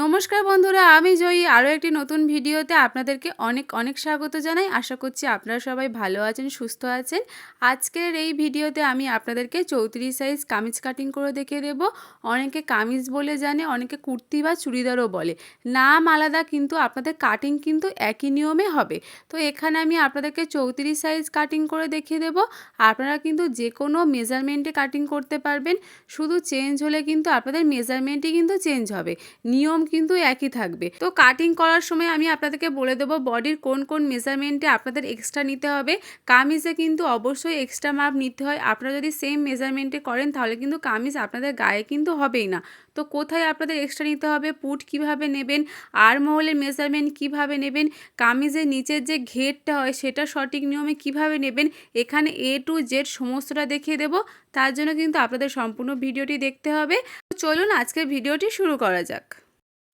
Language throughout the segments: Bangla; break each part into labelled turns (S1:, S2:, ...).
S1: নমস্কার বন্ধুরা, আমি জয়ী। আরও একটি নতুন ভিডিওতে আপনাদেরকে অনেক অনেক স্বাগত জানাই। আশা করছি আপনারা সবাই ভালো আছেন, সুস্থ আছেন। আজকের এই ভিডিওতে আমি আপনাদেরকে চৌত্রিশ সাইজ কামিজ কাটিং করে দেখিয়ে দেবো। অনেকে কামিজ বলে জানে, অনেকে কুর্তি বা চুড়িদারও বলে। নাম আলাদা, কিন্তু আপনাদের কাটিং কিন্তু একই নিয়মে হবে। তো এখানে আমি আপনাদেরকে চৌত্রিশ সাইজ কাটিং করে দেখিয়ে দেবো। আপনারা কিন্তু যে কোনো মেজারমেন্টে কাটিং করতে পারবেন। শুধু চেঞ্জ হলে কিন্তু আপনাদের মেজারমেন্টই কিন্তু চেঞ্জ হবে। নিয়ম কিন্তু একই থাকবে। তো কাটিং করার সময় আমি আপনাদেরকে বলে দেবো বডির কোন কোন মেজারমেন্টে আপনাদের এক্সট্রা নিতে হবে। কামিজে কিন্তু অবশ্যই এক্সট্রা মাপ নিতে হয়। আপনারা যদি সেম মেজারমেন্টে করেন তাহলে কিন্তু কামিজ আপনাদের গায়ে কিন্তু হবেই না। তো কোথায় আপনাদের এক্সট্রা নিতে হবে? পুট কীভাবে নেবেন? আর মহলের মেজারমেন্ট কীভাবে নেবেন? কামিজের নিচের যে ঘেরটা হয় সেটা সঠিক নিয়মে কীভাবে নেবেন? এখানে এ টু জেড সমস্তটা দেখিয়ে দেব। তার জন্য কিন্তু আপনাদের সম্পূর্ণ ভিডিওটি দেখতে হবে। চলুন আজকের ভিডিওটি শুরু করা যাক।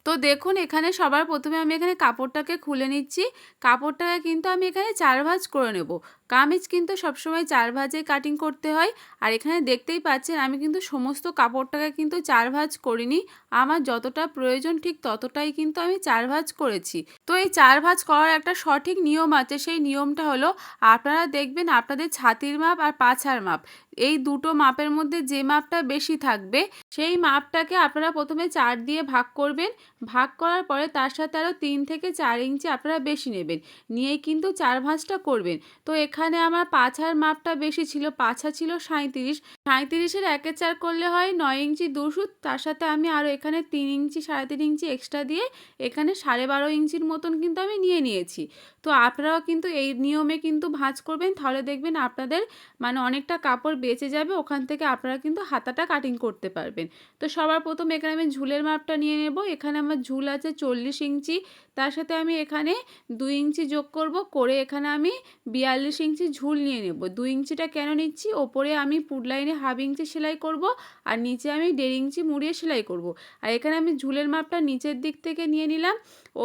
S1: তো দেখুন, এখানে সবার প্রথমে আমি এখানে কাপড়টাকে খুলে নিচ্ছি। কাপড়টাকে কিন্তু আমি এখানে চার ভাঁজ করে নেব। কামিজ কিন্তু সবসময় চার ভাঁজে কাটিং করতে হয়। আর এখানে দেখতেই পাচ্ছেন, আমি কিন্তু সমস্ত কাপড়টাকে কিন্তু চার ভাঁজ করিনি। আমার যতটা প্রয়োজন ঠিক ততটাই কিন্তু আমি চার ভাঁজ করেছি। তো এই চার ভাঁজ করার একটা সঠিক নিয়ম আছে, সেই নিয়মটা হলো আপনারা দেখবেন আপনাদের ছাতির মাপ আর পাছার মাপ। এই দুটো মাপের মধ্যে যে মাপটা বেশি থাকবে, সেই মাপটাকে আপনারা প্রথমে চার দিয়ে ভাগ করবেন। ভাগ করার পরে তার সাথে আরও তিন থেকে চার ইঞ্চি আপনারা বেশি নেবেন। নিয়েই কিন্তু চার ভাঁজটা করবেন। তো এখানে আমার পাছার মাপটা বেশি ছিল, পাছা ছিল সাঁত্রিশ সাঁত্রিশের একে চার করলে হয় নয় ইঞ্চি দুশুত তার সাথে আমি আরও এখানে তিন ইঞ্চি, সাড়ে তিন ইঞ্চি এক্সট্রা দিয়ে এখানে সাড়ে বারো ইঞ্চির মতন কিন্তু আমি নিয়ে নিয়েছি। তো আপনারাও কিন্তু এই নিয়মে কিন্তু ভাঁজ করবেন, তাহলে দেখবেন আপনাদের মানে অনেকটা কাপড় বেঁচে যাবে, ওখান থেকে আপনারা কিন্তু হাতাটা কাটিং করতে পারবেন। তো সবার প্রথম এখানে আমি ঝুলের মাপটা নিয়ে নেব, এখানে আমার ঝুল আছে চল্লিশ ইঞ্চি, তার সাথে আমি এখানে দুই ইঞ্চি যোগ করব, করে এখানে আমি বিয়াল্লিশ ইঞ্চি ঝুল নিয়ে নেব। দুই ইঞ্চিটা কেন নিচ্ছি? ওপরে আমি পুড লাইনে হাফ ইঞ্চি সেলাই করব আর নিচে আমি দেড় ইঞ্চি মুড়িয়ে সেলাই করব। আর এখানে আমি ঝুলের মাপটা নিচের দিক থেকে নিয়ে নিলাম।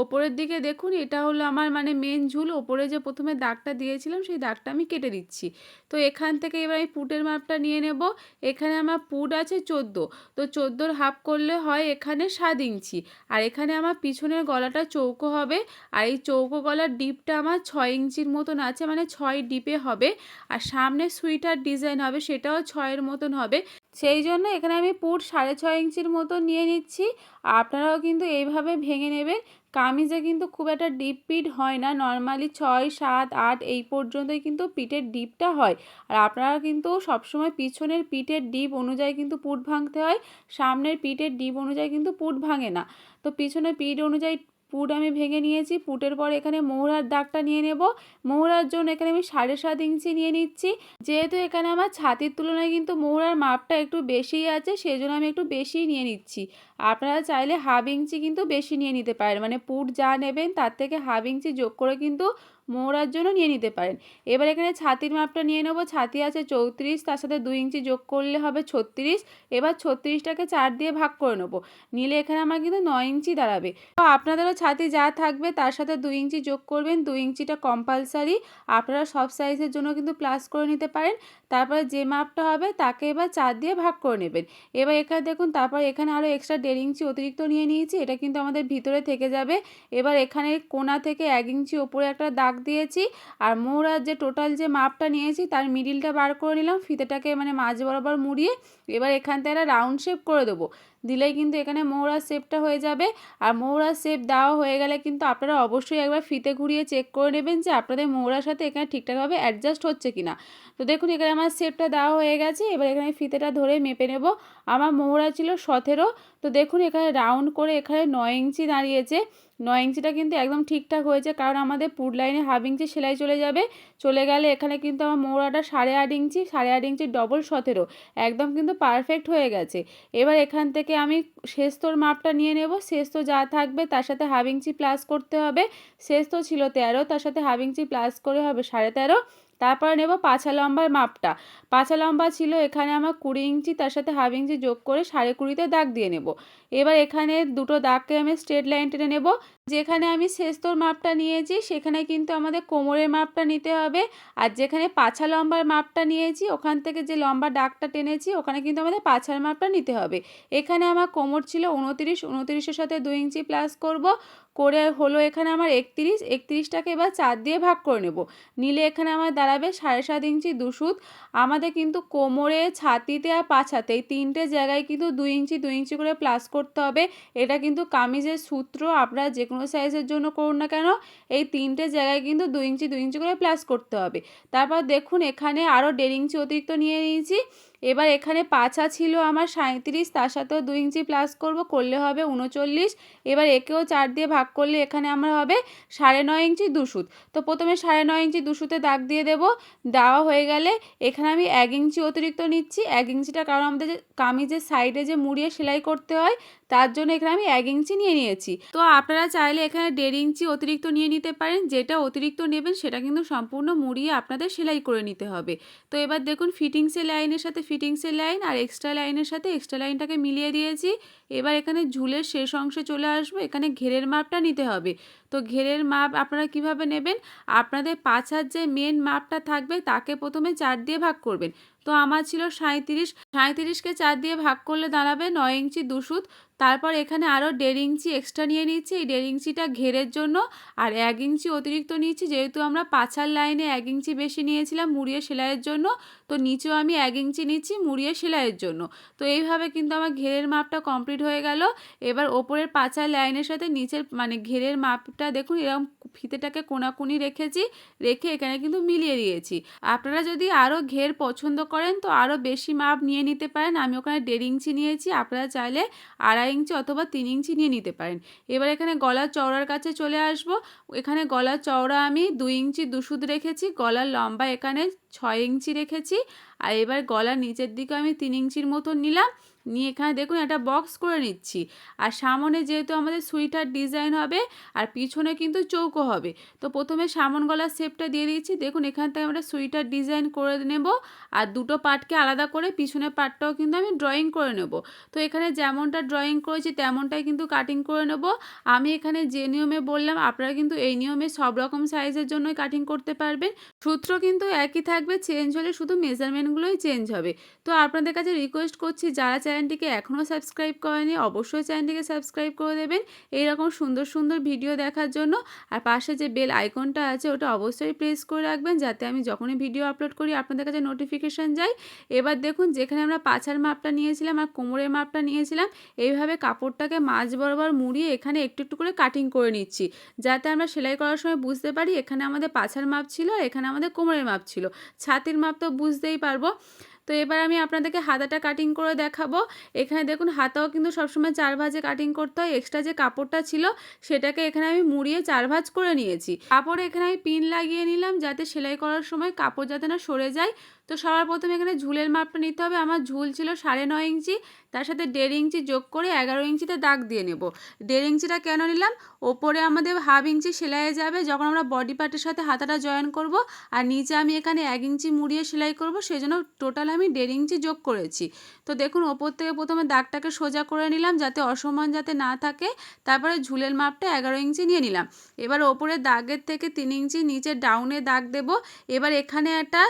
S1: ওপরের দিকে দেখুন, এটা হলো আমার মানে মেন ঝুল। ওপরে যে প্রথমে দাগটা দিয়েছিলাম, সেই দাগটা আমি কেটে দিচ্ছি। তো এখান থেকে এবার আমি পুটের মাপটা নিয়ে নেব। এখানে আমার পুট আছে চোদ্দ। তো চোদ্দোর হাফ করলে হয় এখানে সাত ইঞ্চি। আর এখানে আমার পিছনের গলাটা চৌকো হবে। আর এই চৌকো গলার ডিপটা আমার ছয় ইঞ্চির মতন আছে মানে ছয় ডিপে হবে আর সামনে সুইটার ডিজাইন হবে, সেটাও ছয়ের মতন হবে। সেই জন্য এখানে আমি পুট সাড়ে ছয় ইঞ্চির মতো নিয়ে নিচ্ছি। আপনারাও কিন্তু এইভাবে ভেঙে নেবেন। কামিজে কিন্তু খুব একটা ডিপ পিট হয় না। নর্মালি ছয়, সাত, আট, এই পর্যন্তই কিন্তু পিঠের ডিপটা হয়। আর আপনারা কিন্তু সবসময় পিছনের পিঠের ডিপ অনুযায়ী কিন্তু পুট ভাঙতে হয়। সামনের পিঠের ডিপ অনুযায়ী কিন্তু পুট ভাঙে না। তো পিছনের পিঠ অনুযায়ী পুট আমি ভেঙে নিয়েছি, পুটের পর এখানে মোহরার দাগটা নিয়ে নেব। মোহরার জন্য এখানে আমি সাড়ে সাত ইঞ্চি নিয়ে নিচ্ছি। যেহেতু এখানে আমার ছাতির তুলনায় কিন্তু মোহরার মাপটা একটু বেশিই আছে সেই জন্য আমি একটু বেশিই নিয়ে নিচ্ছি। আপনারা চাইলে হাফ ইঞ্চি কিন্তু বেশি নিয়ে নিতে পারেন। মানে পুট যা নেবেন তার থেকে হাফ ইঞ্চি যোগ করে কিন্তু মোড়ার জন্য নিয়ে নিতে পারেন। এবার এখানে ছাতির মাপটা নিয়ে নেব। ছাতি আছে চৌত্রিশ, তার সাথে দুই ইঞ্চি যোগ করলে হবে ছত্রিশ। এবার ছত্রিশটাকে চার দিয়ে ভাগ করে নেব। নিলে এখানে আমার কিন্তু নয় ইঞ্চি দাঁড়াবে। তো আপনাদেরও ছাতি যা থাকবে তার সাথে দুই ইঞ্চি যোগ করবেন। দুই ইঞ্চিটা কম্পালসারি আপনারা সব সাইজের জন্য কিন্তু প্লাস করে নিতে পারেন। তারপরে যে মাপটা হবে তাকে এবার চার দিয়ে ভাগ করে নেবেন। এবার এখানে দেখুন, তারপর এখানে আরও এক্সট্রা দেড় ইঞ্চি অতিরিক্ত নিয়ে নিয়েছি। এটা কিন্তু আমাদের ভিতরে থেকে যাবে। এবার এখানে কোনা থেকে এক ইঞ্চি ওপরে একটা দাগ দিয়েছি। আর মোহরার যে টোটাল যে মাপটা নিয়েছি, তার মিডিলটা বার করে নিলাম, ফিতেটাকে মানে মাঝ বরাবর মুড়িয়ে এবার এখান থেকে রাউন্ড শেপ করে দেবো। দিলেই কিন্তু এখানে মোহরার শেপটা হয়ে যাবে। আর মোহরার শেপ দেওয়া হয়ে গেলে কিন্তু আপনারা অবশ্যই একবার ফিতে ঘুরিয়ে চেক করে নেবেন যে আপনাদের মোহরার সাথে এখানে ঠিকঠাকভাবে অ্যাডজাস্ট হচ্ছে কি না তো দেখুন, এখানে আমার শেপটা দেওয়া হয়ে গেছে। এবার এখানে ফিতেটা ধরে মেপে নেব। আমার মোহরা ছিল সতেরো। তো দেখুন, এখানে রাউন্ড করে এখানে নয় ইঞ্চি দাঁড়িয়েছে। নয় ইঞ্চিটা কিন্তু একদম ঠিকঠাক হয়েছে, কারণ আমাদের পুর লাইনে হাফ ইঞ্চি সেলাই চলে যাবে, চলে গেলে এখানে কিন্তু আমার মোড়াটা সাড়ে আট ইঞ্চি, সাড়ে আট ইঞ্চি ডবল সতেরো, একদম কিন্তু পারফেক্ট হয়ে গেছে। এবার এখান থেকে আমি শেস্তর মাপটা নিয়ে নেব শেস্ত যা থাকবে তার সাথে হাফ ইঞ্চি প্লাস করতে হবে শেস্ত ছিল তেরো, তার সাথে হাফ ইঞ্চি প্লাস করে হবে সাড়ে তেরো তারপরে নেব পাছা লম্বার মাপটা। পাছা লম্বা ছিল এখানে আমার কুড়ি ইঞ্চি, তার সাথে হাফ ইঞ্চি যোগ করে সাড়ে কুড়িতে দাগ দিয়ে নেব। এবার এখানে দুটো দাগকে আমি স্ট্রেট লাইন টেনে নেব। যেখানে আমি শেস্তর মাপটা নিয়েছি, সেখানে কিন্তু আমাদের কোমরের মাপটা নিতে হবে। আর যেখানে পাছা লম্বার মাপটা নিয়েছি, ওখান থেকে যে লম্বা ডাকটা টেনেছি, ওখানে কিন্তু আমাদের পাছার মাপটা নিতে হবে। এখানে আমার কোমর ছিল উনতিরিশ, উনতিরিশের সাথে দুই ইঞ্চি প্লাস করব। করে হলো এখানে আমার একত্রিশ, একত্রিশটাকে এবার চার দিয়ে ভাগ করে নেব। নিলে এখানে আমার দাঁড়াবে সাড়ে সাত ইঞ্চি দুশুদ আমাদের কিন্তু কোমরে, ছাতিতে আর পাছাতে এই তিনটে জায়গায় কিন্তু দুই ইঞ্চি দুই ইঞ্চি করে প্লাস করতে হবে। এটা কিন্তু কামিজের সূত্র, আপনারা যে কোনো সাইজের জন্য করুন না কেন। এই তিনটে জায়গায় কিন্তু দুই ইঞ্চি দুই ইঞ্চি করে প্লাস করতে হবে। তারপর দেখুন এখানে আরও দেড় ইঞ্চি অতিরিক্ত নিয়ে নিয়েছি। এবার এখানে পাছা ছিল আমার সাঁত্রিশ তার সাথেও দু ইঞ্চি প্লাস করব, করলে হবে উনচল্লিশ। এবার একেও চার দিয়ে ভাগ করলে এখানে আমার হবে সাড়ে নয় ইঞ্চি দুশুত। তো প্রথমে সাড়ে নয় ইঞ্চি দুশুতে দাগ দিয়ে দেব, দেওয়া হয়ে গেলে এখানে আমি এক ইঞ্চি অতিরিক্ত নিচ্ছি। এক ইঞ্চিটা কারণ আমাদের যে কামিজের সাইডে যে মুড়িয়ে সেলাই করতে হয় তার জন্য এখানে আমি এক ইঞ্চি নিয়ে নিয়েছি। তো আপনারা চাইলে এখানে দেড় ইঞ্চি অতিরিক্ত নিয়ে নিতে পারেন। যেটা অতিরিক্ত নেবেন সেটা কিন্তু সম্পূর্ণ মুড়িয়ে আপনাদের সেলাই করে নিতে হবে। তো এবার দেখুন ফিটিংসের লাইনের সাথে ফিটিংসের লাইন আর এক্সট্রা লাইনের সাথে এক্সট্রা লাইনটাকে মিলিয়ে দিয়েছি। এবার এখানে ঝুলের শেষ অংশে চলে আসব, এখানে ঘেরের মাপটা নিতে হবে। তো ঘেরের মাপ আপনারা কীভাবে নেবেন? আপনাদের পাছার যে মেন মাপটা থাকবে, তাকে প্রথমে চার দিয়ে ভাগ করবেন। তো আমার ছিল সাঁত্রিশ সাঁত্রিশকে চার দিয়ে ভাগ করলে দাঁড়াবে নয় ইঞ্চি দুশুত তারপর এখানে আরও দেড় ইঞ্চি এক্সট্রা নিয়ে নিচ্ছি, এই দেড় ইঞ্চিটা ঘেরের জন্য। আর এক ইঞ্চি অতিরিক্ত নিচ্ছি, যেহেতু আমরা পাছার লাইনে এক ইঞ্চি বেশি নিয়েছিলাম, মুড়িয়ে সেলাইয়ের জন্য। তো নিচেও আমি এক ইঞ্চি নিচ্ছি, মুড়িয়ে সেলাইয়ের জন্য। তো এইভাবে কিন্তু আমার ঘেরের মাপটা কমপ্লিট হয়ে গেল। এবার ওপরের পাছার লাইনের সাথে নিচের মানে ঘেরের মাপটা দেখুন, এরকম ফিতেটাকে কোনাকুনি রেখেছি, রেখে এখানে কিন্তু মিলিয়ে দিয়েছি। আপনারা যদি আরও ঘের পছন্দ করেন তো আরও বেশি মাপ নিয়ে নিতে পারেন। আমি ওখানে দেড় ইঞ্চি নিয়েছি, আপনারা চাইলে আড়াই ইঞ্চি অথবা তিন ইঞ্চি নিয়ে নিতে পারেন। এবার এখানে গলার চওড়ার কাছে চলে আসব। এখানে গলার চওড়া আমি দুই ইঞ্চি দুশুদ রেখেছি, গলার লম্বা এখানে ছয় ইঞ্চি রেখেছি আর এবার গলার নিচের দিকে আমি তিন ইঞ্চির মতো নিলাম। নিয়ে এখানে দেখুন একটা বক্স করে নিচ্ছি। আর সামনে যেহেতু আমাদের সুইটার ডিজাইন হবে, আর পিছনে কিন্তু চৌকো হবে। তো প্রথমে সামন গলার শেপটা দিয়ে দিচ্ছি। দেখুন এখান থেকে আমরা সুইটার ডিজাইন করে নেব। আর দুটো পার্টকে আলাদা করে পিছনের পার্টটাও কিন্তু আমি ড্রয়িং করে নেব। তো এখানে যেমনটা ড্রয়িং করেছি, তেমনটাই কিন্তু কাটিং করে নেব। আমি এখানে যে নিয়মে বললাম, আপনারা কিন্তু এই নিয়মে সব রকম সাইজের জন্যই কাটিং করতে পারবেন। সূত্র কিন্তু একই থাকবে চেঞ্জ হলে শুধু মেজারমেন্টগুলোই চেঞ্জ হবে। তো আপনাদের কাছে রিকোয়েস্ট করছি, যারা চ্যানেলটিকে এখনও সাবস্ক্রাইব করেনি, অবশ্যই চ্যানেলটিকে সাবস্ক্রাইব করে দেবেন। এইরকম সুন্দর সুন্দর ভিডিও দেখার জন্য আর পাশে যে বেল আইকনটা আছে, ওটা অবশ্যই প্রেস করে রাখবেন যাতে আমি যখনই ভিডিও আপলোড করি, আপনাদের কাছে নোটিফিকেশান যায়। এবার দেখুন, যেখানে আমরা পাছার মাপটা নিয়েছিলাম আর কোমরের মাপটা নিয়েছিলাম, এইভাবে কাপড়টাকে মাঝ বরাবর মুড়িয়ে এখানে একটু একটু করে কাটিং করে নিচ্ছি। যাতে আমরা সেলাই করার সময় বুঝতে পারি, এখানে আমাদের পাছার মাপ ছিল এখানে আমাদের কোমরের মাপ ছিল। ছাতির মাপ তো বুঝতেই পারব। তো এবার আমি আপনাদেরকে হাতাটা কাটিং করে দেখাবো। এখানে দেখুন, হাতাও কিন্তু সবসময় চার ভাজে কাটিং করতে হয়। এক্সট্রা যে কাপড়টা ছিল, সেটাকে এখানে আমি মুড়িয়ে চার ভাজ করে নিয়েছি। কাপড় এখানে আমি পিন লাগিয়ে নিলাম যাতে সেলাই করার সময় কাপড় যাতে না সরে যায়। তো সবার প্রথমে এখানে ঝুলের মাপটা নিতে হবে। আমার ঝুল ছিল সাড়ে নয় ইঞ্চি। তার সাথে দেড় ইঞ্চি যোগ করে এগারো ইঞ্চিতে দাগ দিয়ে নেব। দেড় ইঞ্চিটা কেন নিলাম? ওপরে আমাদের হাফ ইঞ্চি সেলাইয়ে যাবে, যখন আমরা বডি পার্টের সাথে হাতাটা জয়েন করব আর নিচে আমি এখানে এক ইঞ্চি মুড়িয়ে সেলাই করব সেই জন্য টোটাল আমি দেড় ইঞ্চি যোগ করেছি। তো দেখুন, ওপর থেকে প্রথমে দাগটাকে সোজা করে নিলাম যাতে অসমান যাতে না থাকে, তারপরে ঝুলের মাপটা এগারো ইঞ্চি নিয়ে নিলাম। এবার ওপরে দাগের থেকে তিন ইঞ্চি নিচে ডাউনে দাগ দেব। এবার এখানে একটা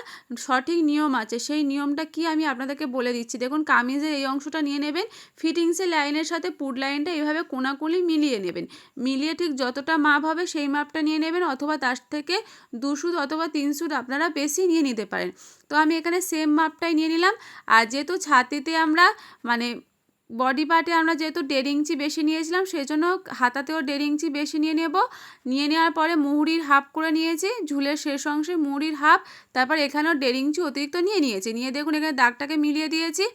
S1: সঠিক নিয়ম আছে, সেই নিয়মটা কি আমি আপনাদেরকে বলে দিচ্ছি। দেখুন, কামিজের এই অংশটা নিয়ে নেবেন। ফিটিংসে লাইনের সাথে পুট লাইনটা এভাবে কোনাকুলি মিলিয়ে নেবেন। মিলিয়ে ঠিক যতটা মাপ হবে সেই মাপটা নিয়ে নেবেন অথবা তার থেকে দুশুদ অথবা তিন সুদ আপনারা বেশি নিয়ে নিতে পারেন। তো আমি এখানে সেম মাপটাই নিয়ে নিলাম। আর যেহেতু ছাতিতে আমরা মানে বডি পার্টে আমরা যেহেতু দেড় ইঞ্চি বেশি নিয়েছিলাম সেই জন্য হাতাতেও দেড় ইঞ্চি বেশি নিয়ে নেব। নিয়ে নেওয়ার পরে মুহুরির হাফ করে নিয়েছি, ঝুলের শেষ অংশে মুহুরির হাফ তারপর এখানেও দেড় ইঞ্চি অতিরিক্ত নিয়ে নিয়েছি। নিয়ে দেখুন এখানে দাগটাকে মিলিয়ে দিয়েছি।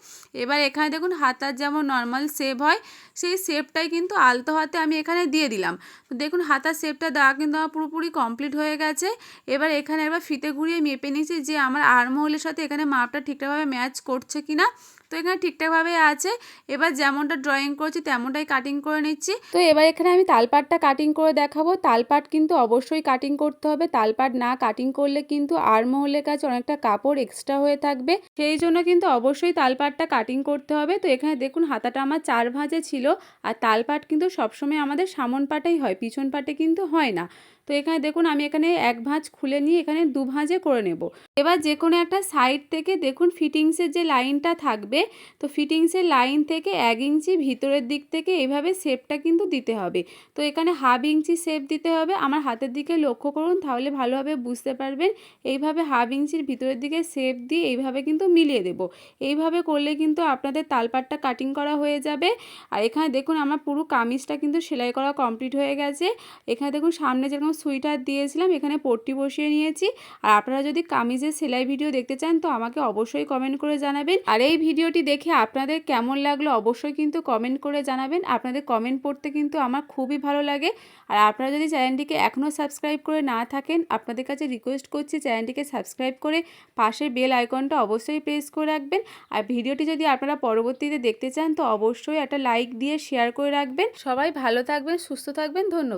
S1: এবার এখানে দেখুন হাতার যেমন নর্মাল শেপ হয়, সেই শেপটাই কিন্তু আলতো হাতে আমি এখানে দিয়ে দিলাম। দেখুন হাতার শেপটা দেওয়া কিন্তু আমার পুরোপুরি কমপ্লিট হয়ে গেছে। এবার এখানে একবার ফিতে ঘুরিয়ে মেপে নিয়েছি যে আমার আর্মহোলের সাথে এখানে মাপটা ঠিকঠাকভাবে ম্যাচ করছে কি না তো এখানে ঠিকঠাকভাবে আছে। এবার যেমনটা ড্রয়িং করেছি, তেমনটাই কাটিং করে নিচ্ছি। তো এবার এখানে আমি তালপাটটা কাটিং করে দেখাবো। তালপাট কিন্তু অবশ্যই কাটিং করতে হবে। তালপাট না কাটিং করলে কিন্তু আরমহলের কাছে অনেকটা কাপড় এক্সট্রা হয়ে থাকবে। সেই জন্য কিন্তু অবশ্যই তালপাটটা কাটিং করতে হবে। তো এখানে দেখুন হাতাটা আমার চার ভাঁজে ছিল। আর তালপাট কিন্তু সবসময় আমাদের সামন পাটেই হয়, পিছন পাটে কিন্তু হয় না। তো এখানে দেখুন আমি এখানে এক ভাঁজ খুলে নিয়ে এখানে দু ভাঁজে করে নেব। এবার যে কোনো একটা সাইড থেকে দেখুন ফিটিংসের যে লাইনটা থাকবে, তো ফিটিংসের লাইন থেকে এক ইঞ্চি ভিতরের দিক থেকে এইভাবে শেপটা কিন্তু দিতে হবে। তো এখানে হাফ ইঞ্চি শেপ দিতে হবে। আমার হাতের দিকে লক্ষ্য করুন, তাহলে ভালোভাবে বুঝতে পারবেন। এইভাবে হাফ ইঞ্চির ভিতরের দিকে শেপ দিয়ে এইভাবে কিন্তু মিলিয়ে দেব। এইভাবে করলে কিন্তু আপনাদের তালপাটটা কাটিং করা হয়ে যাবে। আর এখানে দেখুন আমার পুরো কামিজটা কিন্তু সেলাই করা কমপ্লিট হয়ে গেছে। এখানে দেখুন সামনে যেরকম সুইটার দিয়েছিলাম, এখানে পট্টি বসিয়ে নিয়েছি। আর আপনারা যদি কামিজের সেলাই ভিডিও দেখতে চান, তো আমাকে অবশ্যই কমেন্ট করে জানাবেন। আর এই ভিডিওটি দেখে আপনাদের কেমন লাগল, অবশ্যই কিন্তু কমেন্ট করে জানাবেন। আপনাদের কমেন্ট পড়তে কিন্তু আমার খুবই ভালো লাগে। আর আপনারা যদি চ্যানেলটিকে এখনও সাবস্ক্রাইব করে না থাকেন, আপনাদের কাছে রিকোয়েস্ট করছি চ্যানেলটিকে সাবস্ক্রাইব করে পাশের বেল আইকনটা অবশ্যই প্রেস করে রাখবেন। আর ভিডিওটি যদি আপনারা পরবর্তীতে দেখতে চান, তো অবশ্যই একটা লাইক দিয়ে শেয়ার করে রাখবেন। সবাই ভালো থাকবেন, সুস্থ থাকবেন, ধন্যবাদ।